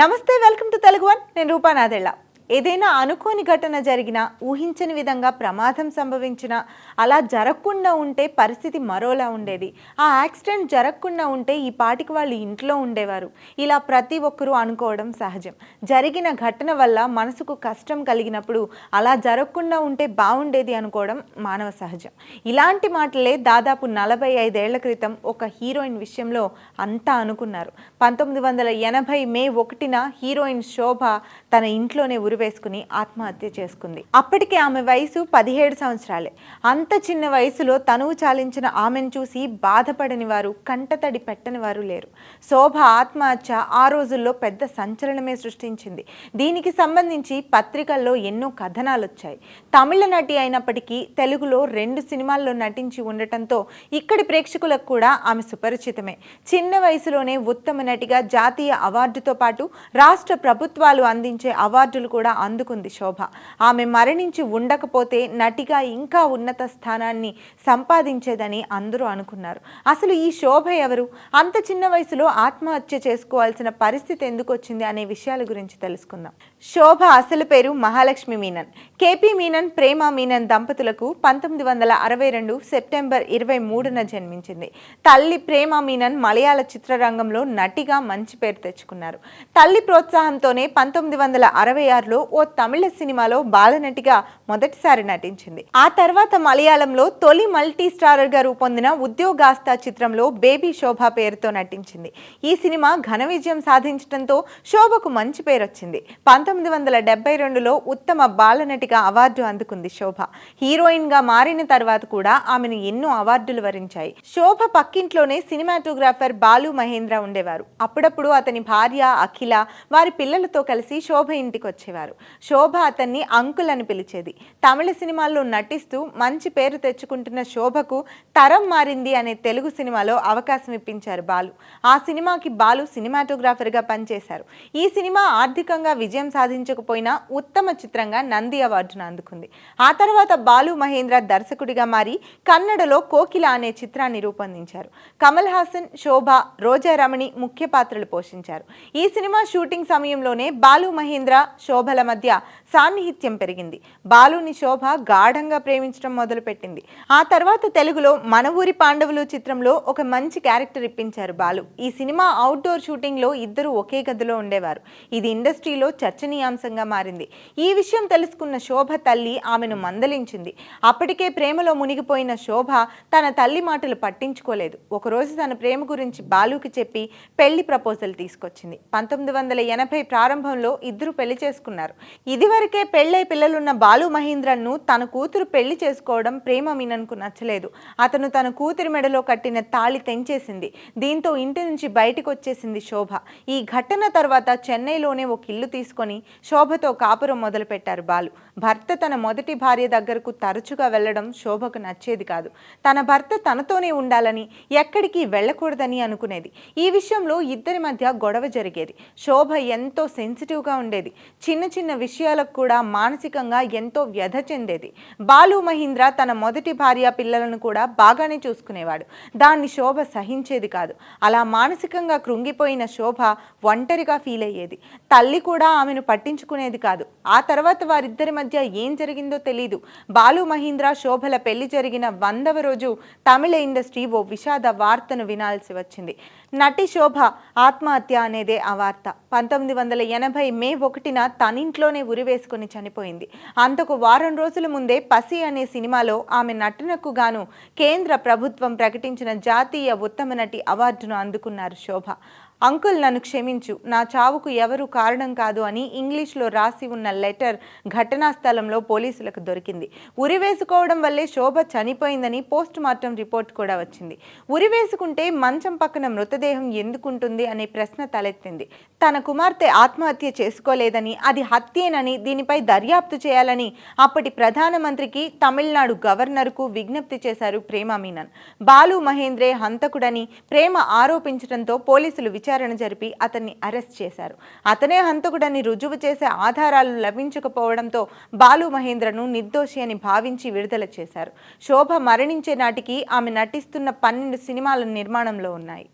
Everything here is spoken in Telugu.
నమస్తే వెల్కమ్ టు తెలుగు వన్. నేను రూపానాథెళ్ళ ఏదైనా అనుకోని ఘటన జరిగినా ఊహించని విధంగా ప్రమాదం సంభవించినా అలా జరగకుండా ఉంటే పరిస్థితి మరోలా ఉండేది. ఆ యాక్సిడెంట్ జరగకుండా ఉంటే ఈ పాటికి వాళ్ళు ఇంట్లో ఉండేవారు. ఇలా ప్రతి ఒక్కరూ అనుకోవడం సహజం. జరిగిన ఘటన వల్ల మనసుకు కష్టం కలిగినప్పుడు అలా జరగకుండా ఉంటే బాగుండేది అనుకోవడం మానవ సహజం. ఇలాంటి మాటలే దాదాపు నలభై ఐదేళ్ళ క్రితం ఒక హీరోయిన్ విషయంలో అంతా అనుకున్నారు. పంతొమ్మిది వందల ఎనభై మే ఒకటిన హీరోయిన్ శోభ తన ఇంట్లోనే ఉరి వేసుకుని ఆత్మహత్య చేసుకుంది. అప్పటికే ఆమె వయసు పదిహేడు సంవత్సరాలే. అంత చిన్న వయసులో తనువు చాలించిన ఆమెను చూసి బాధపడని వారు కంటతడి పెట్టని వారు లేరు. శోభ ఆత్మహత్య ఆ రోజుల్లో పెద్ద సంచలనమే సృష్టించింది. దీనికి సంబంధించి పత్రికల్లో ఎన్నో కథనాలు వచ్చాయి తమిళ నటి అయినప్పటికీ తెలుగులో రెండు సినిమాల్లో నటించి ఉండటంతో ఇక్కడి ప్రేక్షకులకు కూడా ఆమె సుపరిచితమే. చిన్న వయసులోనే ఉత్తమ నటిగా జాతీయ అవార్డుతో పాటు రాష్ట్ర ప్రభుత్వాలు అందించే అవార్డులు కూడా అందుకుంది శోభ. ఆమె మరణించి ఉండకపోతే నటిగా ఇంకా ఉన్నత స్థానాన్ని సంపాదించేదని అందరూ అనుకున్నారు. అసలు ఈ శోభ ఎవరు? అంత చిన్న వయసులో ఆత్మహత్య చేసుకోవాల్సిన పరిస్థితి ఎందుకు వచ్చింది అనే విషయాల గురించి తెలుసుకుందాం. శోభ అసలు పేరు మహాలక్ష్మి మీనన్. కేపీ మీనన్ ప్రేమ మీనన్ దంపతులకు పంతొమ్మిది వందల అరవై రెండు సెప్టెంబర్ ఇరవై మూడున జన్మించింది. తల్లి ప్రేమ మీనన్ మలయాళ చిత్రరంగంలో నటిగా మంచి పేరు తెచ్చుకున్నారు. తల్లి ప్రోత్సాహంతోనే పంతొమ్మిది వందల అరవై ఆరు లో ఓ తమిళ సినిమాలో బాలనటిగా మొదటిసారి నటించింది. ఆ తర్వాత మలయాళంలో తొలి మల్టీ స్టారర్గా రూపొందిన ఉద్యోగాస్త చిత్రంలో బేబీ శోభ పేరుతో నటించింది. ఈ సినిమా ఘన విజయం సాధించడంతో శోభకు మంచి పేరు వచ్చింది పంతొమ్మిది వందల డెబ్బై రెండులో ఉత్తమ బాలనటిగా అవార్డు అందుకుంది శోభ. హీరోయిన్గా మారిన తర్వాత కూడా ఆమెను ఎన్నో అవార్డులు వరించాయి. శోభ పక్కింట్లోనే సినిమాటోగ్రాఫర్ బాలు మహేంద్ర ఉండేవారు. అప్పుడప్పుడు అతని భార్య అఖిల వారి పిల్లలతో కలిసి శోభ ఇంటికి వచ్చేవారు శోభ అతన్ని అంకుల్ అని పిలిచేది. తమిళ సినిమాల్లో నటిస్తూ మంచి పేరు తెచ్చుకుంటున్న శోభకు తరం మారింది అనే తెలుగు సినిమాలో అవకాశం ఇప్పించారు బాలు. ఆ సినిమాకి బాలు సినిమాటోగ్రాఫర్గా పనిచేశారు. ఈ సినిమా ఆర్థికంగా విజయం సాధించకపోయినా ఉత్తమ చిత్రంగా నంది అవార్డును అందుకుంది. ఆ తర్వాత బాలు మహేంద్ర దర్శకుడిగా మారి కన్నడలో కోకిల అనే చిత్రాన్ని రూపొందించారు. కమల్ హాసన్ శోభ రోజా రమణి ముఖ్య పాత్రలు పోషించారు. ఈ సినిమా షూటింగ్ సమయంలోనే బాలు మహేంద్ర శోభల మధ్య సాన్నిహిత్యం పెరిగింది. బాలుని శోభ గాఢంగా ప్రేమించడం మొదలుపెట్టింది. ఆ తర్వాత తెలుగులో మన ఊరి పాండవులు చిత్రంలో ఒక మంచి క్యారెక్టర్ ఇప్పించారు బాలు. ఈ సినిమా అవుట్డోర్ షూటింగ్లో ఇద్దరు ఒకే గదిలో ఉండేవారు. ఇది ఇండస్ట్రీలో చర్చనీయాంశంగా మారింది. ఈ విషయం తెలుసుకున్న శోభ తల్లి ఆమెను మందలించింది. అప్పటికే ప్రేమలో మునిగిపోయిన శోభ తన తల్లి మాటలు పట్టించుకోలేదు. ఒకరోజు తన ప్రేమ గురించి బాలుకి చెప్పి పెళ్ళి ప్రపోజల్ తీసుకొచ్చింది. పంతొమ్మిది వందల ఎనభై ప్రారంభంలో ఇద్దరు పెళ్ళి చేసుకున్నారు. ఇది ఇదివరకే పెళ్ళై పిల్లలున్న బాలు మహేంద్రన్ను తన కూతురు పెళ్ళి చేసుకోవడం ప్రేమ మీనన్కు నచ్చలేదు. అతను తన కూతురి మెడలో కట్టిన తాళి తెంచేసింది. దీంతో ఇంటి నుంచి బయటకు వచ్చేసింది శోభ. ఈ ఘటన తర్వాత చెన్నైలోనే ఒక ఇల్లు తీసుకొని శోభతో కాపురం మొదలుపెట్టారు బాలు. భర్త తన మొదటి భార్య దగ్గరకు తరచుగా వెళ్ళడం శోభకు నచ్చేది కాదు. తన భర్త తనతోనే ఉండాలని ఎక్కడికి వెళ్ళకూడదని అనుకునేది. ఈ విషయంలో ఇద్దరి మధ్య గొడవ జరిగేది. శోభ ఎంతో సెన్సిటివ్గా ఉండేది. చిన్న చిన్న విషయాలకు కూడా మానసికంగా ఎంతో వ్యధ చెందేది. బాలు మహీంద్ర తన మొదటి భార్య పిల్లలను కూడా బాగానే చూసుకునేవాడు. దాన్ని శోభ సహించేది కాదు. అలా మానసికంగా కృంగిపోయిన శోభ ఒంటరిగా ఫీల్ అయ్యేది. తల్లి కూడా ఆమెను పట్టించుకునేది కాదు. ఆ తర్వాత వారిద్దరి మధ్య ఏం జరిగిందో తెలియదు బాలు మహీంద్ర శోభల పెళ్ళి జరిగిన వందవ రోజు తమిళ ఇండస్ట్రీ ఓ విషాద వార్తను వినాల్సి వచ్చింది. నటి శోభ ఆత్మహత్య అనేదే ఆ వార్త. పంతొమ్మిది వందల ఎనభై మే ఒకటిన తనింట్లోనే ఉరివేసి ఉరివేసుకుని చనిపోయింది. అంతకు వారం రోజుల ముందే పసి అనే సినిమాలో ఆమె నటనకు గాను కేంద్ర ప్రభుత్వం ప్రకటించిన జాతీయ ఉత్తమ నటి అవార్డును అందుకున్నారు శోభ. అంకుల్ నన్ను క్షమించు నా చావుకు ఎవరు కారణం కాదు అని ఇంగ్లీష్లో రాసి ఉన్న లెటర్ ఘటనా స్థలంలో పోలీసులకు దొరికింది. ఉరి వేసుకోవడం వల్లే శోభ చనిపోయిందని పోస్ట్ మార్టం రిపోర్ట్ కూడా వచ్చింది. ఉరి వేసుకుంటే మంచం పక్కన మృతదేహం ఎందుకుంటుంది అనే ప్రశ్న తలెత్తింది. తన కుమార్తె ఆత్మహత్య చేసుకోలేదని అది హత్యేనని దీనిపై దర్యాప్తు చేయాలని అప్పటి ప్రధానమంత్రికి తమిళనాడు గవర్నర్కు విజ్ఞప్తి చేశారు ప్రేమ మీనన్. బాలు మహేంద్రే హంతకుడని ప్రేమ ఆరోపించడంతో పోలీసులు విచారణ జరిపి అతన్ని అరెస్ట్ చేశారు. అతనే హంతకుడని రుజువు చేసే ఆధారాలు లభించకపోవడంతో బాలు మహేంద్రను నిర్దోషి అని భావించి విడుదల చేశారు. శోభ మరణించే నాటికి ఆమె నటిస్తున్న పన్నెండు సినిమాల నిర్మాణంలో ఉన్నాయి.